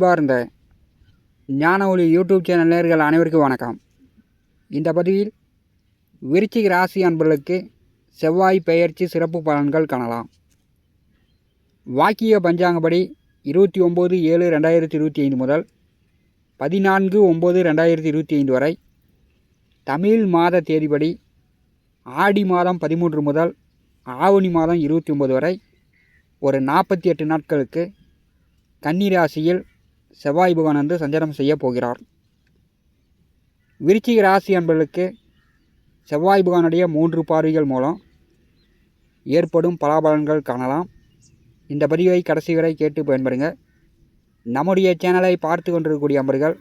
அன்பார்ந்த ஞான ஒளி யூடியூப் சேனல் நேர்கள் அனைவருக்கும் வணக்கம். இந்த பதிவில் விருச்சிக ராசி அன்பர்களுக்கு செவ்வாய் பெயர்ச்சி சிறப்பு பலன்கள் காணலாம். வாக்கிய பஞ்சாங்கப்படி இருபத்தி ஒம்பது ஏழு ரெண்டாயிரத்தி இருபத்தி ஐந்து முதல் பதினான்கு ஒம்பது ரெண்டாயிரத்தி இருபத்தி ஐந்து வரை தமிழ் மாத தேதிப்படி ஆடி மாதம் பதிமூன்று முதல் ஆவணி மாதம் இருபத்தி ஒம்பது வரை ஒரு நாற்பத்தி எட்டு நாட்களுக்கு கன்னிராசியில் செவ்வாய் பகவான் வந்து சஞ்சாரம் செய்ய போகிறார். விருச்சிக ராசி அன்பர்களுக்கு செவ்வாய் பகவானுடைய மூன்று பார்வைகள் மூலம் ஏற்படும் பலாபலன்கள் காணலாம். இந்த பதிவை கடைசி வரை கேட்டு பயன்படுங்க. நம்முடைய சேனலை பார்த்து கொண்டிருக்கக்கூடிய அன்பர்கள்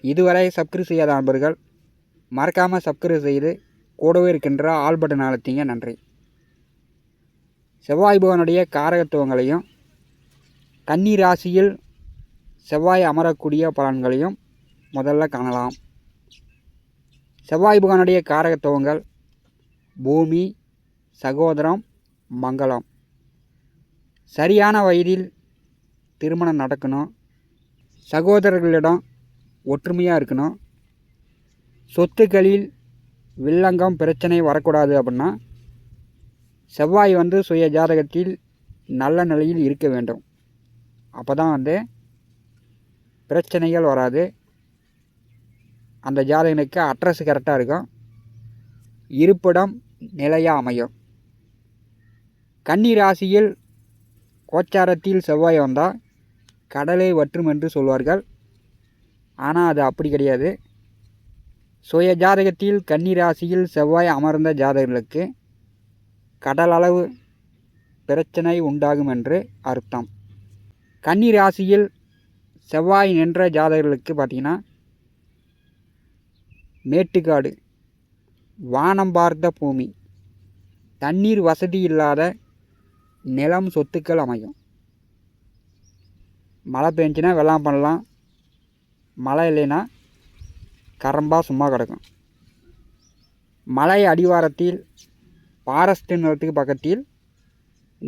இதுவரை சப்ஸ்கிரைப் செய்யாத அன்பர்கள் மறக்காமல் சப்ஸ்கிரைப் செய்து கூடவே இருக்கின்ற ஆல் பட்டன் அழுத்திங்க. நன்றி. செவ்வாய் பகவானுடைய காரகத்துவங்களையும் கன்னி ராசியில் செவ்வாய் அமரக்கூடிய பலன்களையும் முதல்ல காணலாம். செவ்வாய் புகானுடைய காரகத்துவங்கள் பூமி சகோதரம் மங்களம். சரியான வயதில் திருமணம் நடக்கணும். சகோதரர்களிடம் ஒற்றுமையாக இருக்கணும். சொத்துக்களில் வில்லங்கம் பிரச்சனை வரக்கூடாது அப்படின்னா செவ்வாய் வந்து சுய ஜாதகத்தில் நல்ல நிலையில் இருக்க வேண்டும். அப்போ தான் வந்து பிரச்சனைகள் வராது. அந்த ஜாதகனுக்கு அட்ரஸ் கரெக்டாக இருக்கும். இருப்பிடம் நிலையாக அமையும். கன்னி ராசியில் கோச்சாரத்தில் செவ்வாய் வந்தால் கடலை வற்றும் என்று சொல்வார்கள். ஆனால் அது அப்படி கிடையாது. சுய ஜாதகத்தில் கன்னி ராசியில் செவ்வாய் அமர்ந்த ஜாதகர்களுக்கு கடலளவு பிரச்சனை உண்டாகும் என்று அர்த்தம். கன்னி ராசியில் செவ்வாய் நின்ற ஜாதகர்களுக்கு பார்த்திங்கன்னா மேட்டுக்காடு வானம் பார்த்த பூமி தண்ணீர் வசதி இல்லாத நிலம் சொத்துக்கள் அமையும். மழை பெஞ்சுன்னா வெள்ளம் பண்ணலாம். மழை இல்லைன்னா கரம்பாக சும்மா கிடக்கும். மலை அடிவாரத்தில் பாரஸ்ட் நிலத்துக்கு பக்கத்தில்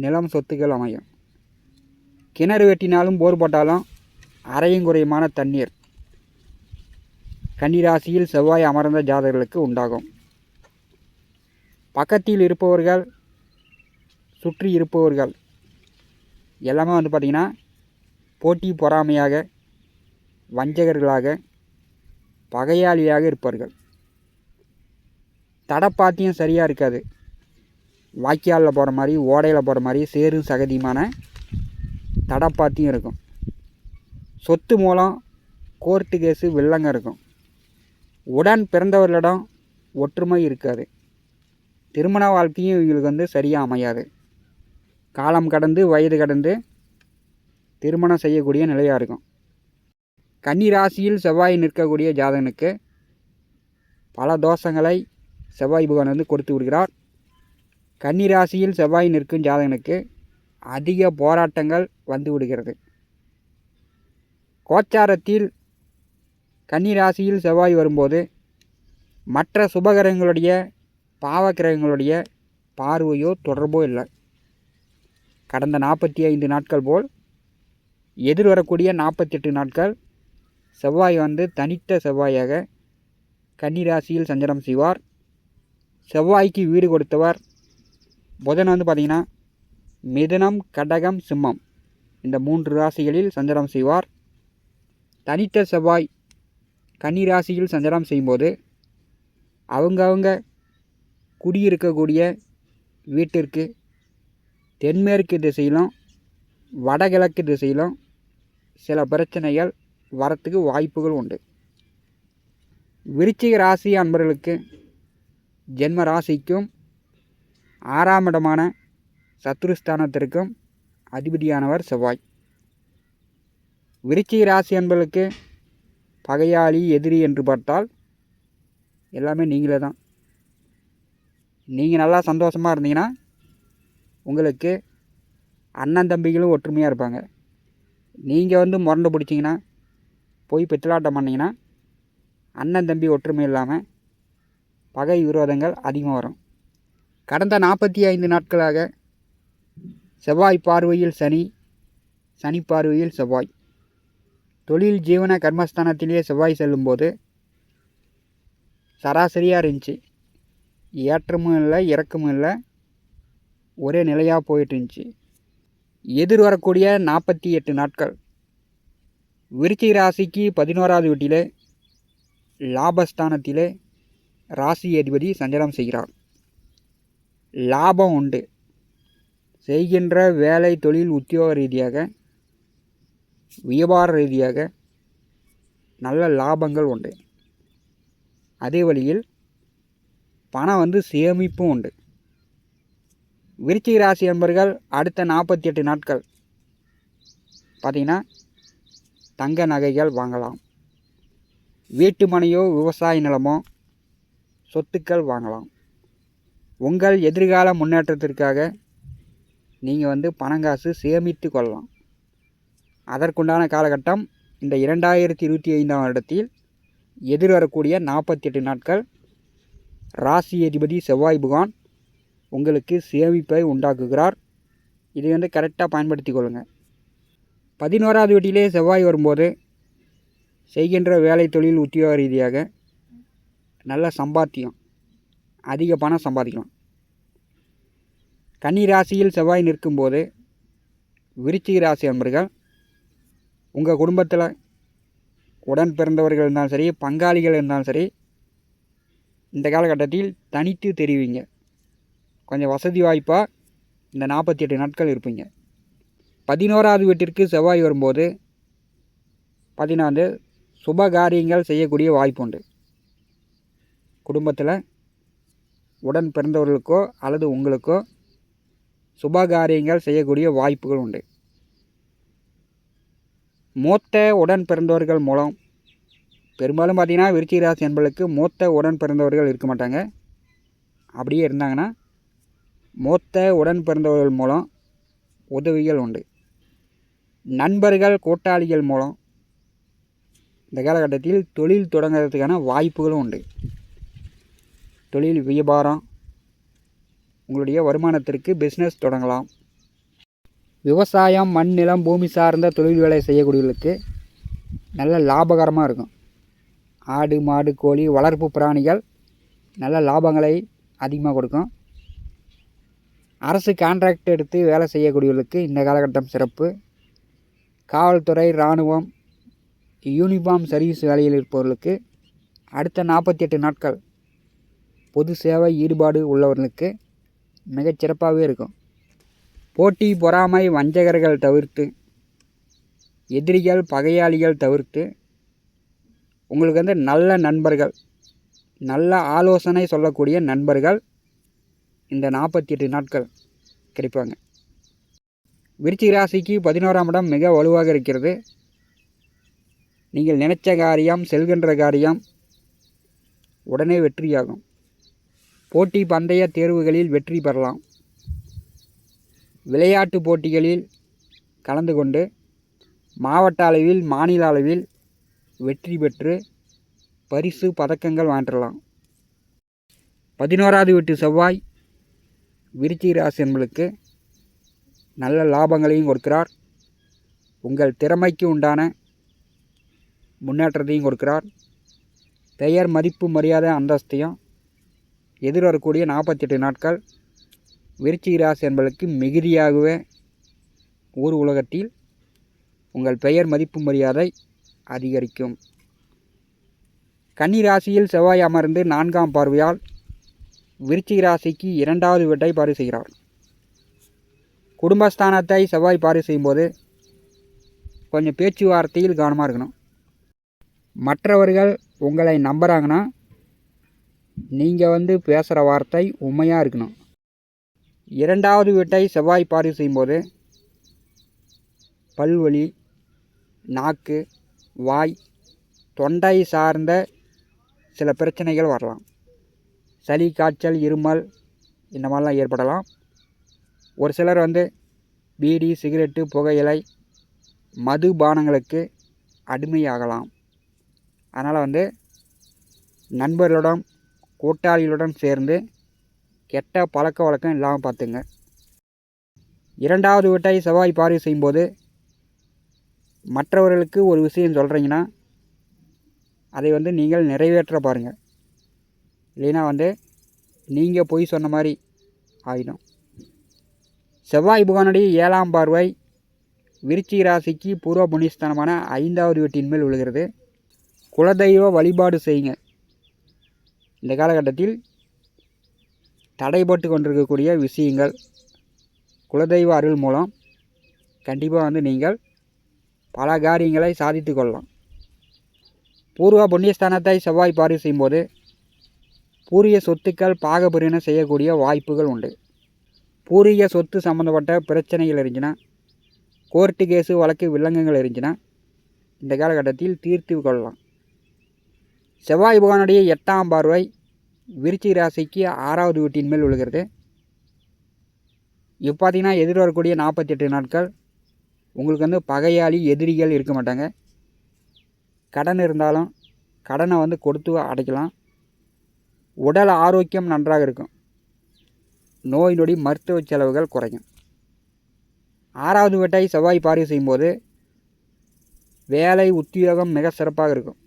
நிலம் சொத்துக்கள் அமையும். கிணறு வெட்டினாலும் போர் போட்டாலும் அரையும் குறையுமான தண்ணீர். கன்னிராசியில் செவ்வாய் அமர்ந்த ஜாதகர்களுக்கு உண்டாகும். பக்கத்தில் இருப்பவர்கள் சுற்றி இருப்பவர்கள் எல்லாமே வந்து பார்த்திங்கன்னா போட்டி பொறாமையாக வஞ்சகர்களாக பகையாளியாக இருப்பார்கள். தடப்பாத்தியம் சரியாக இருக்காது. வாய்க்காலில் போகிற மாதிரி ஓடையில் போகிற மாதிரி சேரும் சகதியுமான தடப்பாத்தியும் இருக்கும். சொத்து மூலம் கோர்ட்டு கேஸு வில்லங்க இருக்கும். உடன் பிறந்தவர்களிடம் ஒற்றுமை இருக்காது. திருமண வாழ்க்கையும் இவங்களுக்கு வந்து சரியாக அமையாது. காலம் கடந்து வயது கடந்து திருமணம் செய்யக்கூடிய நிலையாக இருக்கும். கன்னி ராசியில் செவ்வாய் நிற்கக்கூடிய ஜாதகனுக்கு பல தோஷங்களை செவ்வாய் பகவான் வந்து கொடுத்து விடுகிறார். கன்னி ராசியில் செவ்வாய் நிற்கும் ஜாதகனுக்கு அதிக போராட்டங்கள் வந்து விடுகிறது. கோச்சாரத்தில் கன்னி ராசியில் செவ்வாய் வரும்போது மற்ற சுபகிரகங்களுடைய பாவகிரகங்களுடைய பார்வையோ தொடர்போ இல்லை. கடந்த நாற்பத்தி ஐந்து நாட்கள் போல் எதிர்வரக்கூடிய நாற்பத்தெட்டு நாட்கள் செவ்வாய் வந்து தனித்த செவ்வாயாக கன்னிராசியில் சஞ்சலம் செய்வார். செவ்வாய்க்கு வீடு கொடுத்தவர் புதன் வந்து பார்த்திங்கன்னா மிதனம் கடகம் சிம்மம் இந்த மூன்று ராசிகளில் சஞ்சலம் செய்வார். தனித்த செவ்வாய் கன்னி ராசியில் சஞ்சலம் செய்யும்போது அவங்கவுங்க குடியிருக்கக்கூடிய வீட்டிற்கு தென்மேற்கு திசையிலும் வடகிழக்கு திசையிலும் சில பிரச்சனைகள் வரத்துக்கு வாய்ப்புகள் உண்டு. விருச்சிக ராசி அன்பர்களுக்கு ஜென்ம ராசிக்கும் ஆறாம் இடமான சத்ருஸ்தானத்திற்கும் அதிபதியானவர் செவ்வாய். விருச்சிக ராசி அன்பர்களுக்கு பகையாளி எதிரி என்று பார்த்தால் எல்லாமே நீங்களே தான். நீங்கள் நல்லா சந்தோஷமாக இருந்தீங்கன்னா உங்களுக்கு அண்ணன் தம்பிகளும் ஒற்றுமையாக இருப்பாங்க. நீங்கள் வந்து முரண்டு பிடிச்சிங்கன்னா போய் பித்தலாட்டம் பண்ணிங்கன்னா அண்ணன் தம்பி ஒற்றுமை இல்லாமல் பகை விரோதங்கள் அதிகமாக வரும். கடந்த நாற்பத்தி ஐந்து நாட்களாக செவ்வாய் பார்வையில் சனி சனி பார்வையில் செவ்வாய். தொழில் ஜீவன கர்மஸ்தானத்திலேயே செவ்வாய் செல்லும்போது சராசரியாக இருந்துச்சு. ஏற்றமும் இல்லை இறக்கமும் இல்லை. ஒரே நிலையாக போயிட்டு இருந்துச்சு. எதிர் வரக்கூடிய நாற்பத்தி எட்டு நாட்கள். விருச்சிக ராசிக்கு பதினோராவது வீட்டிலே லாபஸ்தானத்திலே ராசி அதிபதி சஞ்சலம் செய்கிறார். லாபம் உண்டு. செய்கின்ற வேலை தொழில் உத்தியோக ரீதியாக வியாபார ரீதியாக நல்ல லாபங்கள் உண்டு. அதே வழியில் பணம் வந்து சேமிப்பும் உண்டு. விருச்சிக ராசி என்பர்கள் அடுத்த நாற்பத்தி எட்டு நாட்கள் பார்த்திங்கன்னா தங்க நகைகள் வாங்கலாம். வீட்டு மனையோ விவசாய நிலமோ சொத்துக்கள் வாங்கலாம். உங்கள் எதிர்கால முன்னேற்றத்திற்காக நீங்கள் வந்து பணங்காசு சேமித்து கொள்ளலாம். அதற்குண்டான காலகட்டம் இந்த இரண்டாயிரத்தி இருபத்தி ஐந்தாம் வருடத்தில் எதிர்வரக்கூடிய நாற்பத்தெட்டு நாட்கள். ராசி அதிபதி செவ்வாய் புகான் உங்களுக்கு சேமிப்பை உண்டாக்குகிறார். இதை வந்து கரெக்டாக பயன்படுத்தி கொள்ளுங்கள் பதினோராவது வீட்டிலே செவ்வாய் வரும்போது செய்கின்ற வேலை தொழில் உத்தியோக ரீதியாக நல்ல சம்பாத்தியம் அதிக பணம் சம்பாதிக்கலாம். கன்னி ராசியில் செவ்வாய் நிற்கும்போது விருச்சிக ராசி அன்பர்கள் உங்கள் குடும்பத்தில் உடன் பிறந்தவர்கள் இருந்தாலும் சரி பங்காளிகள் இருந்தாலும் சரி இந்த காலகட்டத்தில் தனித்து தெரிவிங்க. கொஞ்சம் வசதி வாய்ப்பாக இந்த நாற்பத்தி எட்டு நாட்கள் இருப்பீங்க. பதினோராவது வீட்டிற்கு செவ்வாய் வரும்போது பதினாறு சுப காரியங்கள் செய்யக்கூடிய வாய்ப்பு உண்டு. குடும்பத்தில் உடன் பிறந்தவர்களுக்கோ அல்லது உங்களுக்கோ சுப காரியங்கள் செய்யக்கூடிய வாய்ப்புகள் உண்டு. மூத்த உடன் பிறந்தவர்கள் மூலம் பெரும்பாலும் பார்த்திங்கன்னா விருச்சிக ராசி என்பளுக்கு மூத்த உடன் பிறந்தவர்கள் இருக்க மாட்டாங்க. அப்படியே இருந்தாங்கன்னா மூத்த உடன் பிறந்தவர்கள் மூலம் உதவிகள் உண்டு. நண்பர்கள் கூட்டாளிகள் மூலம் இந்த காலகட்டத்தில் தொழில் தொடங்குறதுக்கான வாய்ப்புகளும் உண்டு. தொழில் வியாபாரம் உங்களுடைய வருமானத்திற்கு பிஸ்னஸ் தொடங்கலாம். விவசாயம் மண் நிலம் பூமி சார்ந்த தொழில் வேலை செய்யக்கூடியவர்களுக்கு நல்ல லாபகரமாக இருக்கும். ஆடு மாடு கோழி வளர்ப்பு பிராணிகள் நல்ல லாபங்களை அதிகமாக கொடுக்கும். அரசு கான்ட்ராக்ட் எடுத்து வேலை செய்யக்கூடியவர்களுக்கு இந்த காலகட்டம் சிறப்பு. காவல்துறை இராணுவம் யூனிஃபார்ம் சர்வீஸ் வேலையில் இருப்பவர்களுக்கு அடுத்த நாற்பத்தி எட்டு நாட்கள் பொது சேவை ஈடுபாடு உள்ளவர்களுக்கு மிகச்சிறப்பாகவே இருக்கும். போட்டி பொறாமை வஞ்சகர்கள் தவிர்த்து எதிரிகள் பகையாளிகள் தவிர்த்து உங்களுக்கு வந்து நல்ல நண்பர்கள் நல்ல ஆலோசனை சொல்லக்கூடிய நண்பர்கள் இந்த நாற்பத்தி எட்டு நாட்கள் கிடைப்பாங்க. விருச்சிக ராசிக்கு பதினோராம் இடம் மிக வலுவாக இருக்கிறது. நீங்கள் நினைச்ச காரியம் செல்கின்ற காரியம் உடனே வெற்றியாகும். போட்டி பந்தய தேர்வுகளில் வெற்றி பெறலாம். விளையாட்டு போட்டிகளில் கலந்து கொண்டு மாவட்ட அளவில் மாநில அளவில் வெற்றி பெற்று பரிசு பதக்கங்கள் வாங்கலாம். பதினோராவது வீட்டு செவ்வாய் விருச்சி ராசி என்பளுக்கு நல்ல லாபங்களையும் கொடுக்கிறார். உங்கள் திறமைக்கு உண்டான முன்னேற்றத்தையும் கொடுக்கிறார். பெயர் மதிப்பு மரியாதை அந்தஸ்தையும் எதிர்வரக்கூடிய நாற்பத்தெட்டு நாட்கள் விருச்சிக ராசி என்பதற்கு மிகுதியாகவே ஊர் உலகத்தில் உங்கள் பெயர் மதிப்பு மரியாதை அதிகரிக்கும். கன்னி ராசியில் செவ்வாய் அமர்ந்து நான்காம் பார்வையால் விருச்சிக ராசிக்கு இரண்டாவது வீட்டை பாரு செய்கிறார். குடும்பஸ்தானத்தை செவ்வாய் பாரு செய்யும்போது கொஞ்சம் பேச்சுவார்த்தையில் கவனமாக இருக்கணும். மற்றவர்கள் உங்களை நம்புகிறாங்கன்னா நீங்கள் வந்து பேசுகிற வார்த்தை உண்மையாக இருக்கணும். இரண்டாவது வீட்டை செவ்வாய் பார்வை செய்யும்போது பல்வலி நாக்கு வாய் தொண்டை சார்ந்த சில பிரச்சனைகள் வரலாம். சளி காய்ச்சல் இருமல் இந்த மாதிரிலாம் ஏற்படலாம். ஒரு சிலர் வந்து பீடி சிகரெட்டு புகையிலை மது பானங்களுக்கு அடிமையாகலாம். அதனால் வந்து நண்பர்களுடன் கூட்டாளிகளுடன் சேர்ந்து கெட்ட பழக்க வழக்கம் இல்லாமல் பார்த்துங்க. இரண்டாவது வீட்டை செவ்வாய் பார்வை செய்யும்போது மற்றவர்களுக்கு ஒரு விஷயம் சொல்கிறீங்கன்னா அதை வந்து நீங்கள் நிறைவேற்ற பாருங்கள் இல்லைன்னா வந்து நீங்கள் பொய் சொன்ன மாதிரி ஆகிடும் செவ்வாய் புகானுடைய ஏழாம் பார்வை விருச்சி ராசிக்கு பூர்வ புண்ணியஸ்தானமான ஐந்தாவது வீட்டின் மேல் விழுகிறது. குலதெய்வ வழிபாடு செய்யுங்க. இந்த காலகட்டத்தில் தடைபட்டு கொண்டிருக்கக்கூடிய விஷயங்கள் குலதெய்வ அருள் மூலம் கண்டிப்பாக வந்து நீங்கள் பல காரியங்களை சாதித்து கொள்ளலாம். பூர்வ புண்ணியஸ்தானத்தை செவ்வாய் பார்வை செய்யும்போது பூரிய சொத்துக்கள் பாகபிரிவினை செய்யக்கூடிய வாய்ப்புகள் உண்டு. பூரிய சொத்து சம்மந்தப்பட்ட பிரச்சனைகள் இருந்துச்சுன்னா கோர்ட்டு கேஸு வழக்கு வில்லங்கங்கள் இருந்துச்சுன்னா இந்த காலகட்டத்தில் தீர்த்து கொள்ளலாம். செவ்வாய் பகவானுடைய எட்டாம் பார்வை விருச்சிக ராசிக்கு ஆறாவது வீட்டின் மேல் விழுகிறது. இப்போ பார்த்தீங்கன்னா எதிர்வரக்கூடிய நாற்பத்தெட்டு நாட்கள் உங்களுக்கு வந்து பகையாளி எதிரிகள் இருக்க மாட்டாங்க. கடன் இருந்தாலும் கடனை வந்து கொடுத்து அடைக்கலாம். உடல் ஆரோக்கியம் நன்றாக இருக்கும். நோய் நொடி மருத்துவ செலவுகள் குறையும். ஆறாவது வீட்டை செவ்வாய் பார்வை செய்யும்போது வேலை உத்தியோகம் மிக சிறப்பாக இருக்கும்.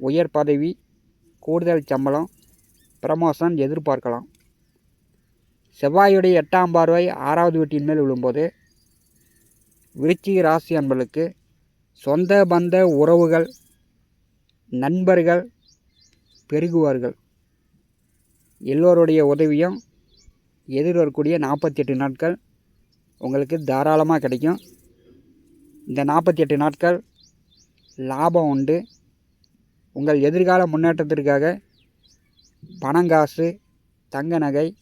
உயர் பதவி கூடுதல் சம்பளம் பிரமோசன் எதிர்பார்க்கலாம். செவ்வாயுடைய எட்டாம் பார்வை ஆறாவது வீட்டின் மேல் விழும்போது விருச்சிக ராசி அன்பர்களுக்கு சொந்த பந்த உறவுகள் நண்பர்கள் பெருகுவார்கள். எல்லோருடைய உதவியும் எதிர்வரக்கூடிய நாற்பத்தி எட்டு நாட்கள் உங்களுக்கு தாராளமாக கிடைக்கும். இந்த நாற்பத்தி எட்டு நாட்கள் லாபம் உண்டு. உங்கள் எதிர்கால முன்னேற்றத்திற்காக பணங்காசு தங்க நகை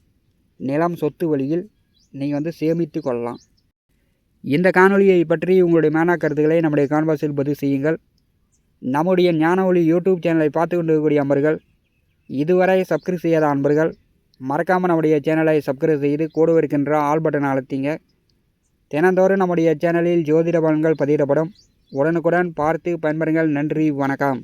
நிலம் சொத்து வழியில் நீங்கள் வந்து சேமித்து கொள்ளலாம். இந்த காணொலியை பற்றி உங்களுடைய மேனா கருத்துக்களை நம்முடைய கான்வாஸில் பதிவு செய்யுங்கள். நம்முடைய ஞான ஒளி யூடியூப் சேனலை பார்த்து கொண்டிருக்கக்கூடிய அன்பர்கள் இதுவரை சப்ஸ்கிரைப் செய்யாத அன்பர்கள் மறக்காமல் நம்முடைய சேனலை சப்ஸ்கிரைப் செய்து கூட இருக்கின்ற ஆல் பட்டனை அழுத்திங்க. தினந்தோறும் நம்முடைய சேனலில் ஜோதிட பலன்கள் பதிவிடப்படும். உடனுக்குடன் பார்த்து பயன்பெறுங்கள். நன்றி வணக்கம்.